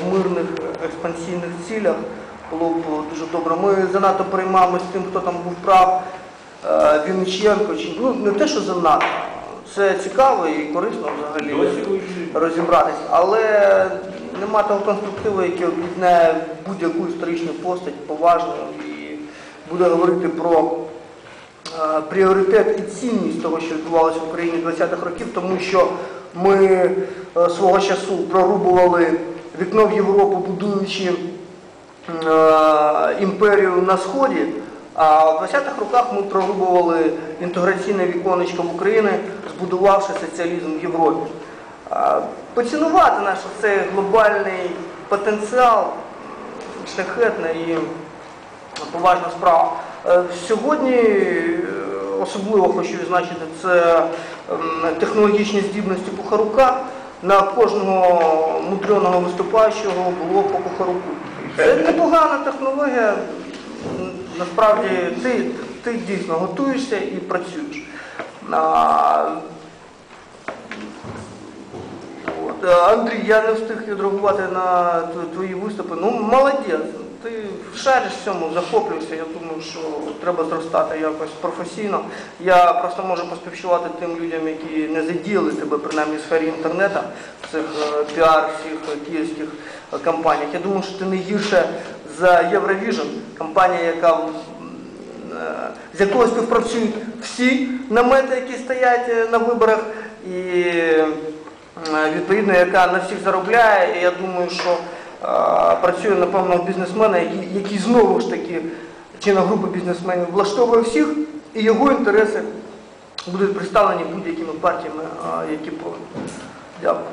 в мирних експансійних цілях було б дуже добре. Ми занадто переймаємося тим, хто там був прав, е, Вінниченко чи ну не те, що занадто. Це цікаво і корисно взагалі розібратись, але нема того конструктиву, який об'єднає будь-яку історичну постать поважно і буде говорити про е, пріоритет і цінність того, що відбувалося в Україні 20-х років, тому що ми е, свого часу прорубували вікно в Європу, будуючи е, імперію на Сході. А в 20-х роках ми прорубували інтеграційне віконечко в Україні, збудувавши соціалізм в Європі. Поцінувати наш цей глобальний потенціал шляхетна і поважна справа. Е, Сьогодні е, особливо хочу відзначити це технологічні здібності Кухарука. На кожного мудреного виступаючого було по Кухаруку. Це непогана технологія. Насправді ти, ти дійсно готуєшся і працюєш. А, Андрій, я не встиг відреагувати на твої виступи. Ну, молодець. Ти шариш в цьому, захоплюєшся. Я думаю, що треба зростати якось професійно. Я просто можу поспівчувати тим людям, які не задіяли тебе, принаймні в сфері інтернету, в цих е, піар всіх київських е, кампаніях. Я думаю, що ти не гірше за Євровіжн, компанія, яка е, з якою співпрацюють всі намети, які стоять на виборах, і відповідно, яка на всіх заробляє. І я думаю, що працює, напевно, бізнесмена, який, знову ж таки, чи на групи бізнесменів, влаштовує всіх, і його інтереси будуть представлені будь-якими партіями, які поруч. Дякую.